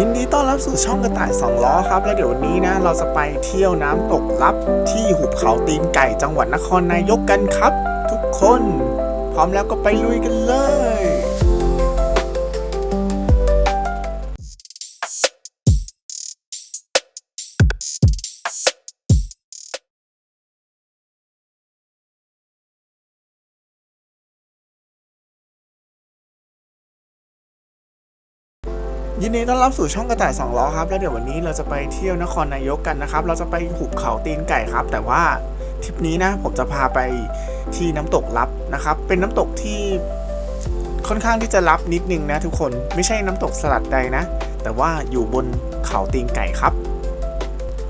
ยินดีต้อนรับสู่ช่องกระต่ายสองล้อครับ และเดี๋ยววันนี้นะ เราจะไปเที่ยวน้ำตกลับที่หุบเขาตีนไก่จังหวัดนครนายกกันครับ ทุกคน พร้อมแล้วก็ไปลุยกันเลย ยินดีต้อนรับสู่ช่องกระต่ายสองล้อครับ แล้วเดี๋ยววันนี้เราจะไปเที่ยวนครนายกกันนะครับ เราจะไปหุบเขาตีนไก่ครับ แต่ว่าทริปนี้นะผมจะพาไปที่น้ำตกลับนะครับ เป็นน้ำตกที่ค่อนข้างที่จะลับนิดนึงนะทุกคน ไม่ใช่น้ำตกสลัดใดนะ แต่ว่าอยู่บนเขาตีนไก่ครับ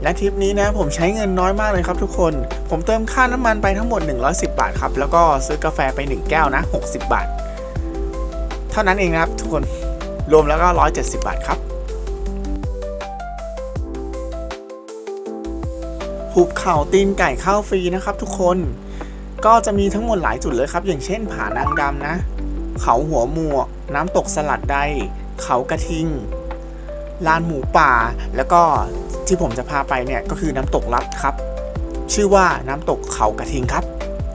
และทริปนี้นะผมใช้เงินน้อยมากเลยครับทุกคน ผมเติมค่าน้ำมันไปทั้งหมด 110 บาทครับ แล้วก็ซื้อกาแฟไป 1 แก้วนะ 60 บาท เท่านั้นเองครับทุกคน รวมแล้วก็ 170 บาทครับหุบเขาตีนไก่ข้าวฟรีนะครับทุกคนก็จะมีทั้งหมดหลายจุดเลยครับ อย่างเช่นผานางดำนะ เขาหัวหมวก น้ำตกสลัดใด เขากระทิง ลานหมูป่า แล้วก็ที่ผมจะพาไปเนี่ยก็คือน้ำตกลับครับ ชื่อว่าน้ำตกเขากระทิงครับ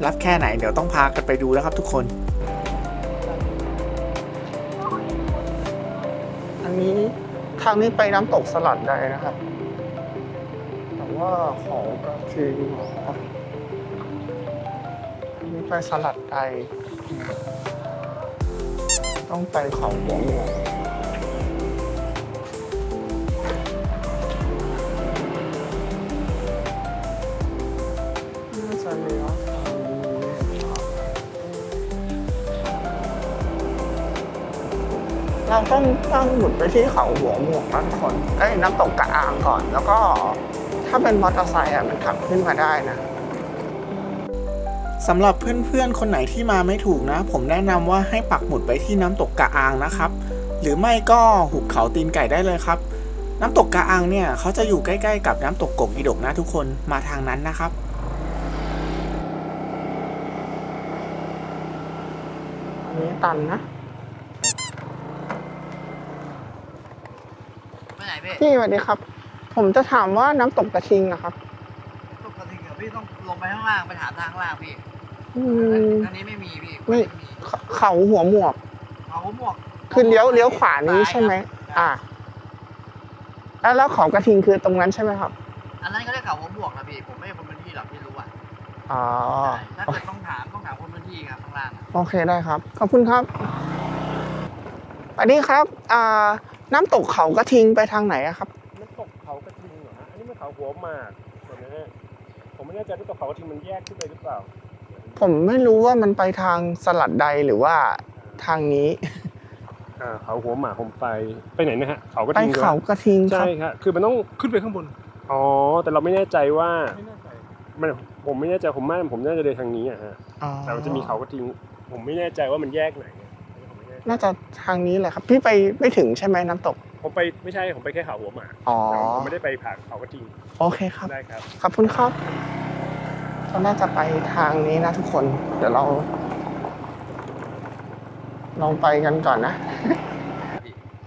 รับแค่ไหนเดี๋ยวต้องพากันไปดูแล้วครับทุกคน นี้ทางนี้ไปน้ำตกสลัดได้นะครับ แต่ว่าเขากระทิงเหรออันนี้ไปสลัดไดต้องไปเขาหัวหมว เราต้องต้องหมุนไปที่เขาหัวหมวกนะทุกคนเอ้ยน้ำตกกระอางก่อน แล้วก็ถ้าเป็นมอเตอร์ไซค์อะมันขับขึ้นมาได้นะสำหรับเพื่อนๆ คนไหนที่มาไม่ถูกนะ ผมแนะนำว่าให้ปักหมุดไปที่น้ำตกกระอางนะครับ หรือไม่ก็หุบเขาตีนไก่ได้เลยครับ น้ำตกกระอางเนี่ยเขาจะอยู่ใกล้ๆ กับน้ำตกกกอีดกนะทุกคนมาทางนั้นนะครับอันนี้ตันนะ ไปไหน พี่พี่สวัสดีครับ ผมจะถามว่าน้ำตกกระทิงนะครับ ปกติเดี๋ยวพี่ต้องลงไปข้างล่างไปหาทางข้างล่างพี่อืม อันนี้ไม่มีพี่ไม่ มีเขาเขาหัวหมวก เขาหมวกคือเลี้ยวเลี้ยวขวานี้ใช่ไหมครับอ่า แล้วแล้วเขากระทิงคือตรงนั้นใช่ไหมครับ อันนั้นก็เรียกเขาหัวหมวกนะพี่ผมไม่ใช่คนพื้นที่หรอกพี่รู้อะอ๋อ ใช่ถ้าเกิดต้องถามต้องถามคนพื้นที่ครับข้างล่างอะโอเคได้ครับ ขอบคุณครับสวัสดีครับ อ่า น้ำตกเขากระทิงไปทางไหนอะครับ น้ำตกเขากระทิงเหรอฮะอันนี้มันเขาหัวหมากส่วนนะฮะผมไม่แน่ใจน้ำตกเขากระทิงมันแยกขึ้นไปหรือเปล่าผมไม่รู้ว่ามันไปทางสลัดใดหรือว่าทางนี้ อ่าเขาหัวหมากผมไปไปไหนนะฮะเขากระไปทิงหรอเขากระทิงคใช่รับ ครับคือมันต้องขึ้นไปข้างบน อ๋อแต่เราไม่แน่ใจว่ามันผมไม่แน่ใจผมว่าผมน่าจะเดินทางนี้อะฮะ อ๋อแต่มันจะมีเขากระทิง ผมไม่แน่ใจว่ามันแยกไหนอะผมไม่แน่ใจน่าจะทางนี้แหละครับ พี่ไปไม่ถึงใช่ไหมน้ำตก ผมไปไม่ใช่ผมไปแค่เขาหัวหมากอ๋อ แต่ผมไม่ได้ไปผ่านเขากระทิงโอเคครับ ได้ครับ ขอบคุณครับเราน่าจะไปทางนี้นะทุกคน เดี๋ยวเรา ลองไปกันก่อนนะ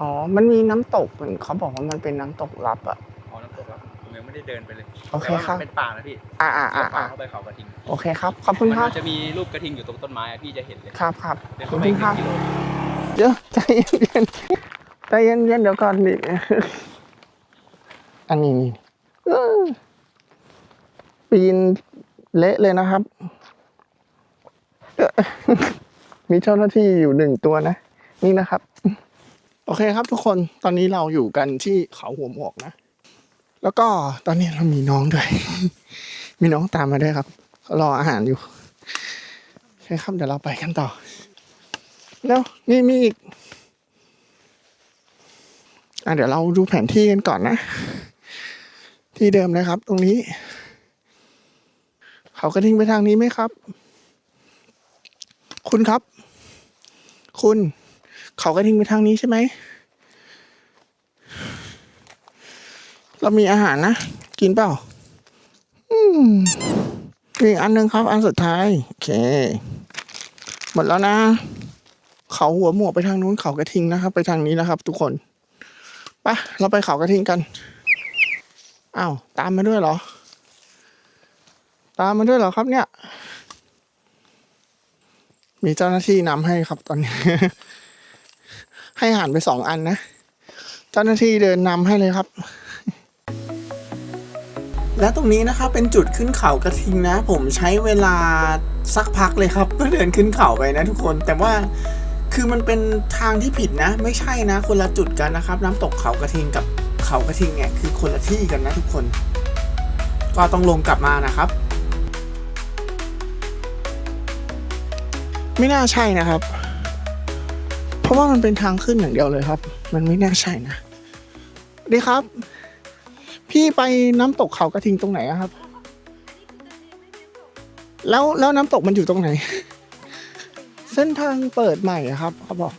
อ๋อ มันมีน้ำตกเหมือนเขาบอกว่ามันเป็นน้ำตกลับอะอ๋อน้ำตกครับผมยังไม่ได้เดินไปเลยโอเคแต่ว่าครับมันเป็นป่านะพี่อ่าอ่าเลี้อ่ายวขวาอ่าเข้าไปเขากระทิงโอเคครับ ขอบคุณครับมันจะมีรูปกระทิงอยู่ตรงต้นไม้อะพี่จะเห็นเลยครับครับเดินขอบเข้าไปคุณอีกครับกิโล เดี๋ยวใจเย็นๆใจเย็นๆเดี๋ยวก่อนดิอันนี้นี่เออปีนเละเลยนะครับเอ่อมีเจ้าหน้าที่อยู่หนึ่งตัวนะ นี่นะครับ โอเคครับทุกคนตอนนี้เราอยู่กันที่เขาหัวหมวกนะ แล้วก็ตอนนี้เรามีน้องด้วย มีน้องตามมาด้วยครับเขารออาหารอยู่โอเคครับเดี๋ยวเราไปกันต่อ แล้วนี่มีอีกอะ เดี๋ยวเราดูแผนที่กันก่อนนะ ที่เดิมนะครับ ตรงนี้ เขากระทิงไปทางนี้ไหมครับ คุณครับ คุณ เขากระทิงไปทางนี้ใช่ไหม เรามีอาหารนะ กินเปล่า อืมมีอีกอันหนึ่งครับ อันสุดท้าย โอเค หมดแล้วนะ เขาหัวหมวกไปทางนู้นเขากระทิงนะครับ ไปทางนี้นะครับ ทุกคน ปไปเราไปเขากระทิงกันอ้าวตามมาด้วยเหรอ ตามมาด้วยเหรอครับเนี่ย มีเจ้าหน้าที่นำให้ครับตอนนี้ ให้หารไปสองอันนะ เจ้าหน้าที่เดินนำให้เลยครับและตรงนี้นะครับเป็นจุดขึ้นเขากระทิงนะ ผมใช้เวลาสักพักเลยครับเพื่อเดินขึ้นเขาไปนะทุกคนแต่ว่า คือมันเป็นทางที่ผิดนะ ไม่ใช่นะ คนละจุดกันนะครับ น้ำตกเขากระทิงกับเขากระทิงเนี่ยคือคนละที่กันนะทุกคน ก็ต้องลงกลับมานะครับ ไม่น่าใช่นะครับ เพราะว่ามันเป็นทางขึ้นอย่างเดียวเลยครับ มันไม่น่าใช่นะดีครับ พี่ไปน้ำตกเขากระทิงตรงไหนครับ แล้วแล้วน้ำตกมันอยู่ตรงไหน เส้นทางเปิดใหม่อะครับเขาบอก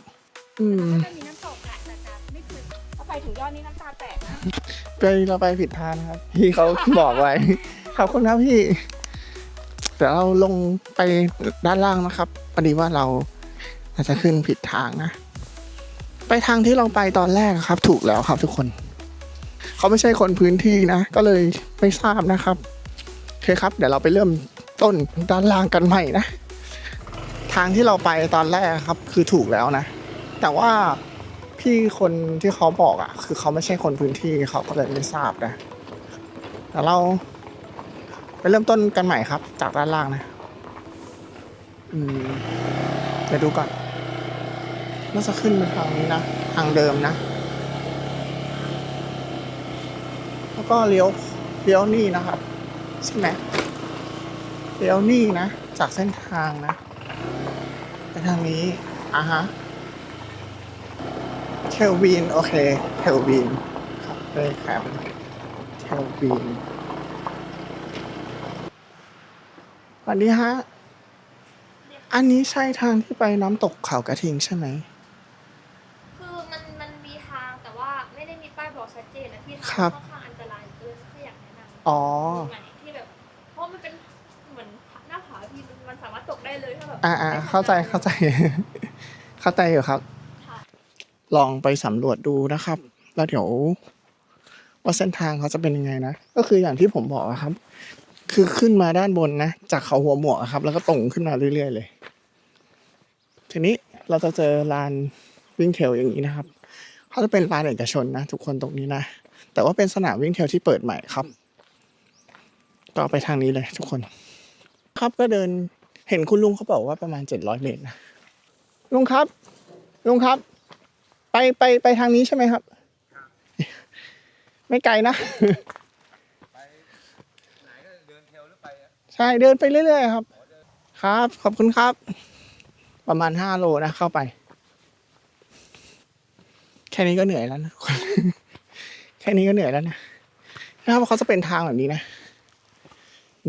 อืม จะมีน้ำตกอะแต่จะไม่เคยพอไปถึงยอดนี้น้ำตาแตกนะไปเราไปผิดทางนะครับ พี่เขาบอกไว้ ขอบคุณครับพี่เดี๋ยวเราลงไปด้านล่างนะครับพอดีว่าเราอาจจะขึ้นผิดทางนะ ไปทางที่เราไปตอนแรกครับ ถูกแล้วครับทุกคน เขาไม่ใช่คนพื้นที่นะ ก็เลยไม่ทราบนะครับโอเคครับ เดี๋ยวเราไปเริ่มต้นด้านล่างกันใหม่นะทางที่เราไปตอนแรกครับ คือถูกแล้วนะ แต่ว่าพี่คนที่เขาบอกอะ คือเขาไม่ใช่คนพื้นที่เขาก็เลยไม่ทราบนะแต่เราไปเริ่มต้นกันใหม่ครับ จากด้านล่างนะ อืมเดี๋ยวดูก่อนน่าจะขึ้นไปทางนี้นะ ทางเดิมนะ แล้วก็เลี้ยวเลี้ยวนี่นะครับ ใช่ไหมเลี้ยวนี่นะ จากเส้นทางนะ ทางนี้อะฮะเทลวีนโอเคเทลวีนครับเลยครับเทลวีนสวัสดีฮะอันนี้ใช่ทางที่ไปน้ำตกเขากระทิงใช่ไหมคือมันมันมีทางแต่ว่าไม่ได้มีป้ายบอกชัดเจนนะที่ทางครับค่อนข้างอันตรายเกินถ้าอยากแนะนำอ๋อตรงไหน ได้เลยถ้าแบบอ่าอ่าไม่ทำเข้าใจงนเข้าใจ เข้าใจอยู่ครับค่ะลองไปสำรวจดูนะครับ แล้วเดี๋ยว ว่าเส้นทางเขาจะเป็นยังไงนะ ก็คืออย่างที่ผมบอกอะครับ คือขึ้นมาด้านบนนะ จากเขาหัวหมวกอะครับ แล้วก็ตรงขึ้นมาเรื่อยๆเลย ทีนี้เราจะเจอลานวิ่งเทรลอย่างนี้นะครับเขาจะเป็นลานเอกชนนะทุกคนตรงนี้นะ แต่ว่าเป็นสนามวิ่งเทรลที่เปิดใหม่ครับ ก็ไปทางนี้เลยทุกคน ครับก็เดิน เห็นคุณลุงเขาบอกว่าประมาณเจ็ดร้อยเมตรนะลุงครับ ลุงครับ ไปไปไปทางนี้ใช่ไหมครับ ไม่ไกลนะไหนก็เดินเทลหรือไปอะใช่เดินไปเรื่อยๆครับ ครับ ขอบคุณครับ ประมาณห้าโลนะเข้าไป แค่นี้ก็เหนื่อยแล้วนะทุกคนแค่นี้ก็เหนื่อยแล้วนะนะครับเขาจะเป็นทางแบบนี้นะ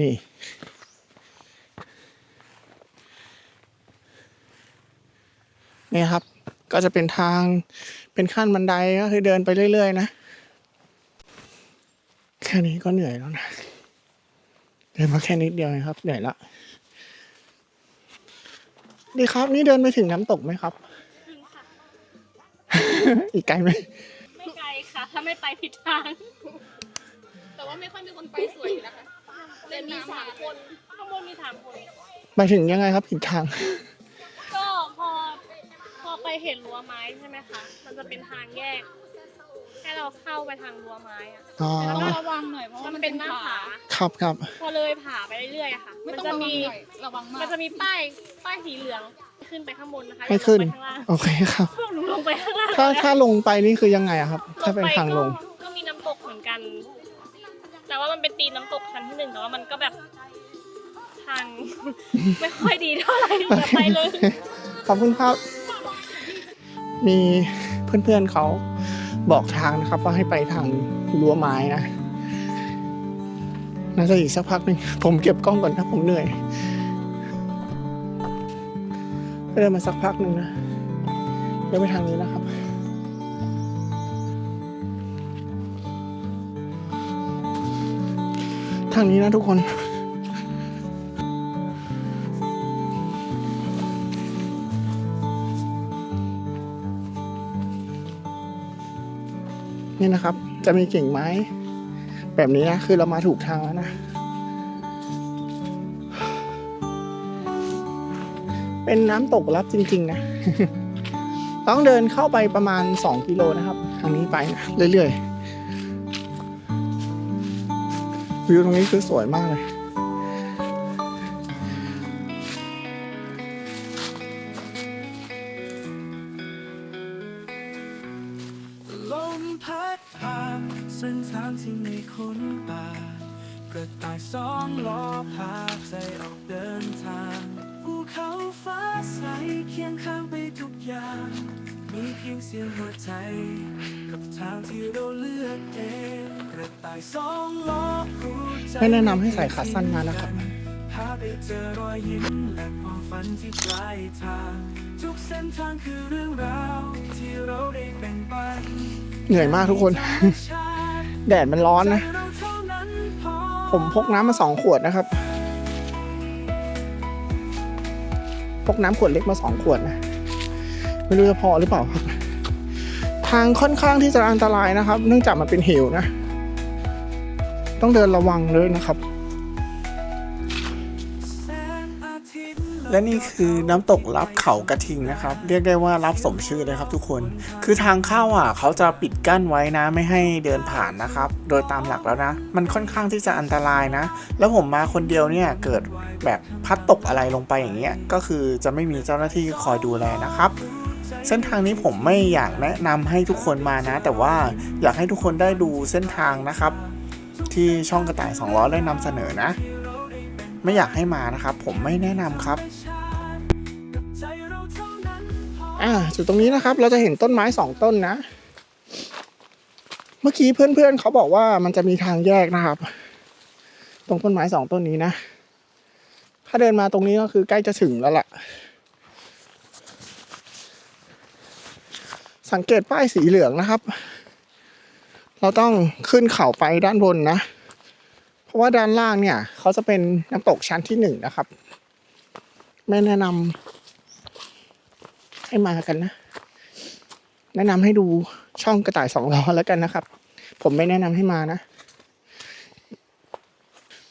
นี่ นี่ครับ ก็จะเป็นทางเป็นขั้นบันไดก็คือเดินไปเรื่อยๆนะ แค่นี้ก็เหนื่อยแล้วนะ เดินมาแค่นิดเดียวเองครับ เหนื่อยละ ดีครับ นี่เดินไปถึงน้ำตกไหมครับถึงค่ะอีกไกลไหม ไม่ไกลค่ะ ถ้าไม่ไปผิดทาง แต่ว่าไม่ค่อยมีคนไปสวยอยู่นะคะแต่มีสามคน ข้างบนมีสามคนไปถึงยังไงครับผิดทางก็พอ พอไปเห็นรั้วไม้ใช่ไหมคะ มันจะเป็นทางแยก ให้เราเข้าไปทางรั้วไม้อะอ๋อแล้วก็ระวังหน่อยเพราะว่ามันเป็นหน้าผา ครับครับพอเลยผาไปเรื่อยๆอะค่ะมันจะมีระวังมากมันจะมีป้าย ป้ายสีเหลืองขึ้นไปข้างบนนะคะให้ขึ้น อย่าลงไปข้างล่างโอเคครับ พวกหนูลงไปข้างล่างถ้าถ้าลงไปนี่คือยังไงอะครับ ถ้าเป็นทางลง ก็ก็มีน้ำตกเหมือนกัน แต่ว่ามันเป็นตีนน้ำตกชั้นที่หนึ่งแต่ว่ามันก็แบบทาง ไม่ค่อยดีเท่าไหร่อย่าไปเลย ขอบคุณครับ มีเพื่อนๆเขาบอกทางนะครับ ว่าให้ไปทางรั้วไม้นะน่าจะอีกสักพักหนึ่งผมเก็บกล้องก่อนนะผมเหนื่อยเดินมาสักพักหนึ่งนะเดินไปทางนี้นะครับทางนี้นะทุกคน นี่นะครับ จะมีกิ่งไม้ แบบนี้นะ คือเรามาถูกทางแล้วนะ เป็นน้ำตกลับจริง ๆ นะ ต้องเดินเข้าไปประมาณ 2 กิโลนะครับ ทางนี้ไปนะ เรื่อย ๆ วิวตรงนี้คือสวยมากเลย เส้นทางที่ไม่คุ้นตากระต่ายสองล้อพาใจออกเดินทางภูเขาฟ้าใสเคียงข้างไปทุกอย่าง มีเพียงเสียงหัวใจ กับทางที่เราเลือกเองกระต่ายสองล้อรู้ใจไม่แนะนำให้ใส่ขาสั้นมานะครับ พาไปเจอรอยยิ้มและความฝันที่ปลายทางทุกเส้นทางคือเรื่องราวที่เราได้แบ่งปัน เหนื่อยมากทุกคน แดดมันร้อนนะ ผมพกน้ำมาสองขวดนะครับ พกน้ำขวดเล็กมาสองขวดนะ ไม่รู้จะพอหรือเปล่าครับ ทางค่อนข้างที่จะอันตรายนะครับ เนื่องจากมันเป็นเหวนะ ต้องเดินระวังเลยนะครับ และนี่คือน้ำตกรับเขากระทิงนะครับ เรียกได้ว่ารับสมชื่อเลยครับทุกคน คือทางเข้าอะเขาจะปิดกั้นไว้นะไม่ให้เดินผ่านนะครับ โดยตามหลักแล้วนะ มันค่อนข้างที่จะอันตรายนะ แล้วผมมาคนเดียวเนี่ยเกิดแบบพัดตกอะไรลงไปอย่างเงี้ยก็คือจะไม่มีเจ้าหน้าที่คอยดูแลนะครับเส้นทางนี้ผมไม่อยากแนะนำให้ทุกคนมานะ แต่ว่าอยากให้ทุกคนได้ดูเส้นทางนะครับ ที่ช่องกระต่ายสองล้อได้นำเสนอนะ ไม่อยากให้มานะครับ ผมไม่แนะนำครับอ่าจุดตรงนี้นะครับ เราจะเห็นต้นไม้สองต้นนะ เมื่อกี้เพื่อนๆเขาบอกว่ามันจะมีทางแยกนะครับ ตรงต้นไม้สองต้นนี้นะ ถ้าเดินมาตรงนี้ก็คือใกล้จะถึงแล้วล่ะ สังเกตป้ายสีเหลืองนะครับ เราต้องขึ้นเขาไปด้านบนนะ เพราะว่าด้านล่างเนี่ยเขาจะเป็นน้ำตกชั้นที่หนึ่งนะครับ ไม่แนะนำให้มากันนะ แนะนำให้ดูช่องกระต่ายสองล้อแล้วกันนะครับ ผมไม่แนะนำให้มานะ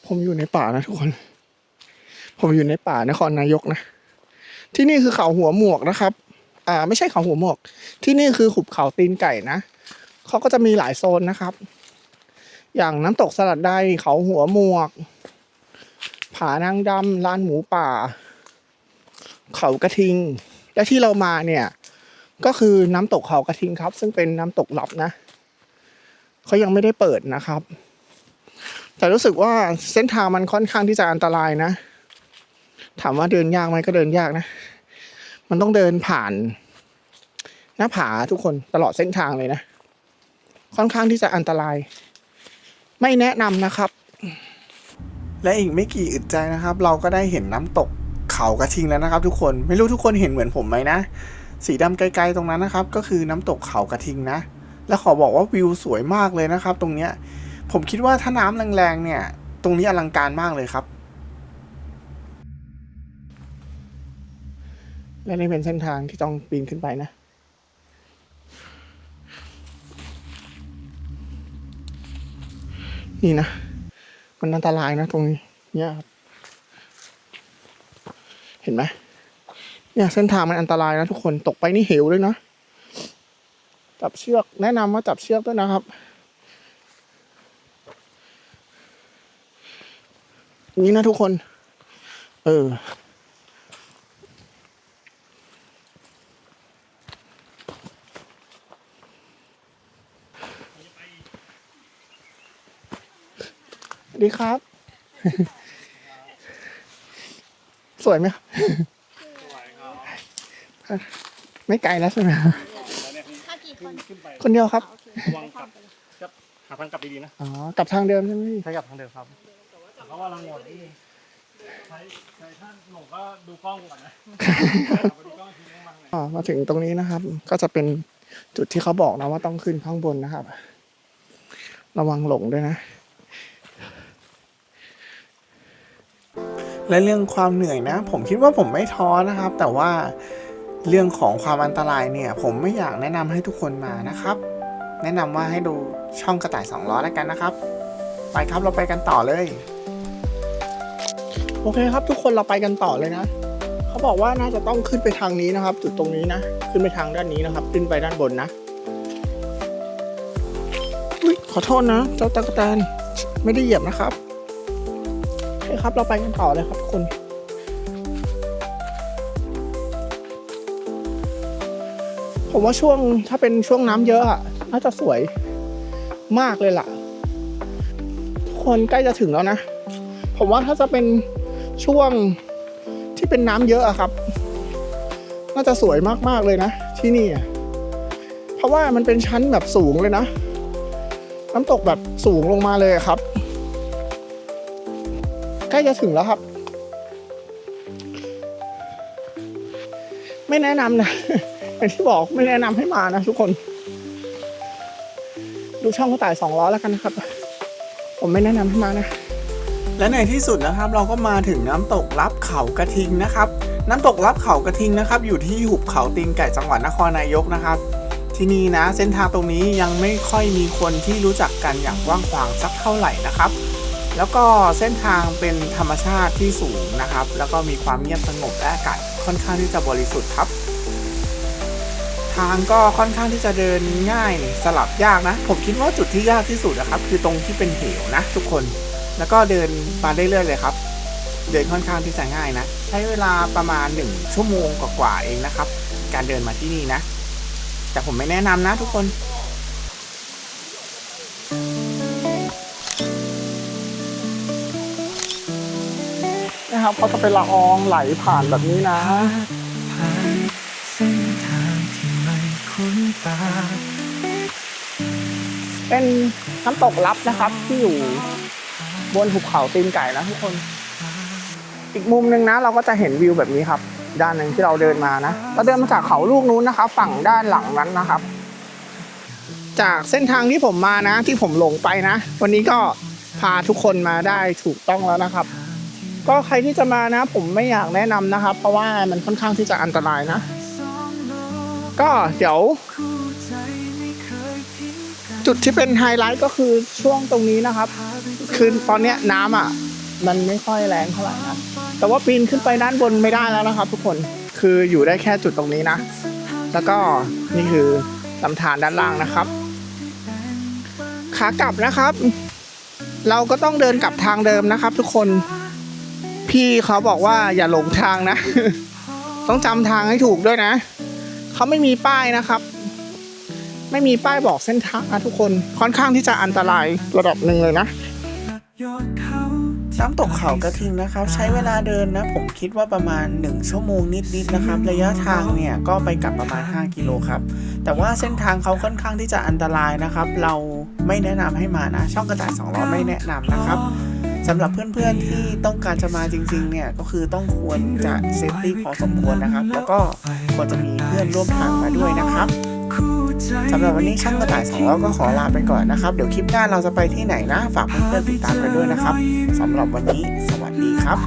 ผมอยู่ในป่านะทุกคน ผมอยู่ในป่านครนายกนะ ที่นี่คือเขาหัวหมวกนะครับ อ่า ไม่ใช่เขาหัวหมวก ที่นี่คือหุบเขาตีนไก่นะเขาก็จะมีหลายโซนนะครับ อย่างน้ำตกสลัดใดเขาหัวหมวก ผานางดำลานหมูป่า เขากระทิง และที่เรามาเนี่ย ก็คือน้ำตกเขากระทิงครับ ซึ่งเป็นน้ำตกลับนะเขายังไม่ได้เปิดนะครับ แต่รู้สึกว่าเส้นทางมันค่อนข้างที่จะอันตรายนะ ถามว่าเดินยากไหมก็เดินยากนะ มันต้องเดินผ่านหน้าผาทุกคนตลอดเส้นทางเลยนะ ค่อนข้างที่จะอันตราย ไม่แนะนำนะครับ และอีกไม่กี่อึดใจนะครับ เราก็ได้เห็นน้ำตกเขากระทิงแล้วนะครับ ทุกคนไม่รู้ทุกคนเห็นเหมือนผมไหมนะ สีดำไกลๆตรงนั้นนะครับ ก็คือน้ำตกเขากระทิงนะ และขอบอกว่าวิวสวยมากเลยนะครับ ตรงเนี้ยผมคิดว่าถ้าน้ำแรงๆเนี่ย ตรงนี้อลังการมากเลยครับ และนี่เป็นเส้นทางที่ต้องปีนขึ้นไปนะ นี่นะ มันอันตรายนะตรงนี้ เนี่ยครับ เห็นไหมเนี่ยเส้นทางมันอันตรายนะทุกคนตกไปนี่เหวเลยนะ จับเชือกแนะนำว่าจับเชือกด้วยนะครับ นี่นะทุกคน เออ ดีครับ สวยไหมครับไม่ไกลแล้วใช่ไหมครับถ้ากี่คนคนเดียวครับระวังกลับครับหาทางกลับดีๆนะอ๋อกลับทางเดิมใช่ไหมพี่ใช้กลับทางเดิมครับเพราะว่าเราหมดนี่ใช้ใช้ท่านหนูก็ดูกล้องก่อนนะดูกล้องทีนึงมาทางไหนอ๋อมาถึงตรงนี้นะครับ ก็จะเป็นจุดที่เขาบอกนะว่าต้องขึ้นข้างบนนะครับ ระวังหลงด้วยนะ และเรื่องความเหนื่อยนะ ผมคิดว่าผมไม่ท้อนะครับ แต่ว่าเรื่องของความอันตรายเนี่ย ผมไม่อยากแนะนำให้ทุกคนมานะครับ แนะนำว่าให้ดูช่องกระต่ายสองล้อแล้วกันนะครับ ไปครับเราไปกันต่อเลย โอเคครับทุกคนเราไปกันต่อเลยนะเขาบอกว่าน่าจะต้องขึ้นไปทางนี้นะครับ จุดตรงนี้นะ ขึ้นไปทางด้านนี้นะครับ ขึ้นไปด้านบนนะขอโทษนะ เจ้าตะกแตนไม่ได้เหยียบนะครับ คครับ เราไปกันต่อเลยครับทุกคนผมว่าช่วงถ้าเป็นช่วงน้ำเยอะอะน่าจะสวยมากเลยล่ะ ทุกคนใกล้จะถึงแล้วนะ ผมว่าถ้าจะเป็นช่วงที่เป็นน้ำเยอะอะครับ น่าจะสวยมากๆเลยนะ ที่นี่อะเพราะว่ามันเป็นชั้นแบบสูงเลยนะ น้ำตกแบบสูงลงมาเลยครับ ใกล้จะถึงแล้วครับ ไม่แนะนำนะอย่างที่บอกไม่แนะนำให้มานะทุกคน ดูช่องกระต่ายสองล้อแล้วกันนะครับ ผมไม่แนะนำให้มานะ และในที่สุดนะครับ เราก็มาถึงน้ำตกลับเขากระทิงนะครับ น้ำตกลับเขากระทิงนะครับ อยู่ที่หุบเขาตีนไก่จังหวัดนครนายกนะครับที่นี่นะเส้นทางตรงนี้ยังไม่ค่อยมีคนที่รู้จักกันอย่างกว้างขวางสักเท่าไหร่นะครับ แล้วก็เส้นทางเป็นธรรมชาติที่สูงนะครับ แล้วก็มีความเงียบสงบและอากาศค่อนข้างที่จะบริสุทธิ์ครับ ทางก็ค่อนข้างที่จะเดินง่ายสลับยากนะ ผมคิดว่าจุดที่ยากที่สุดนะครับ คือตรงที่เป็นเหวนะ ทุกคน แล้วก็เดินมาเรื่อยๆเลยครับ เดินค่อนข้างที่จะง่ายนะ ใช้เวลาประมาณ 1 ชั่วโมงกว่าๆเองนะครับ การเดินมาที่นี่นะ แต่ผมไม่แนะนำนะทุกคน นะครับเขาจะเป็นละอองไหลผ่านแบบนี้นะ ผ่านเส้นทางที่ไม่คุ้นตา เป็นน้ำตกลับนะครับที่อยู่บนหุบเขาตีนไก่นะทุกคน อีกมุมหนึ่งนะ เราก็จะเห็นวิวแบบนี้ครับ ด้านหนึ่งที่เราเดินมานะเราเดินมาจากเขาลูกนู้นนะครับ ฝั่งด้านหลังนั้นนะครับ จากเส้นทางที่ผมมานะ ที่ผมหลงไปนะ วันนี้ก็พาทุกคนมาได้ถูกต้องแล้วนะครับ ก็ใครที่จะมานะ ผมไม่อยากแนะนำนะครับ เพราะว่ามันค่อนข้างที่จะอันตรายนะ ก็เดี๋ยว จุดที่เป็นไฮไลท์ก็คือช่วงตรงนี้นะครับ คือตอนเนี้ยน้ำอะ มันไม่ค่อยแรงเท่าไหร่นะแต่ว่าปีนขึ้นไปด้านบนไม่ได้แล้วนะครับ ทุกคนคืออยู่ได้แค่จุดตรงนี้นะ แล้วก็นี่คือลำธารด้านล่างนะครับ ขากลับนะครับ เราก็ต้องเดินกลับทางเดิมนะครับ ทุกคน พี่เขาบอกว่าอย่าหลงทางนะ ต้องจำทางให้ถูกด้วยนะ เขาไม่มีป้ายนะครับ ไม่มีป้ายบอกเส้นทางนะทุกคนค่อนข้างที่จะอันตรายระดับหนึ่งเลยนะน้ำตกเขากระทิงนะครับ ใช้เวลาเดินนะ ผมคิดว่าประมาณ 1 ชั่วโมงนิดๆนะครับ ระยะทางเนี่ยก็ไปกลับประมาณ 5 กิโลครับ แต่ว่าเส้นทางเขาค่อนข้างที่จะอันตรายนะครับ เราไม่แนะนำให้มานะ ช่องกระต่ายสองล้อไม่แนะนำนะครับ สำหรับเพื่อนๆที่ต้องการจะมาจริงๆเนี่ยก็คือต้องควรจะเซฟตี้พอสมควรนะครับ แล้วก็ควรจะมีเพื่อนร่วมทางมาด้วยนะครับคู่ใจสำหรับวันนี้ช่างกระต่ายสองล้อก็ขอลาไปก่อนนะครับ เดี๋ยวคลิปหน้าเราจะไปที่ไหนนะ ฝากเพื่อนๆติดตามกันด้วยนะครับสำหรับวันนี้สวัสดีครับ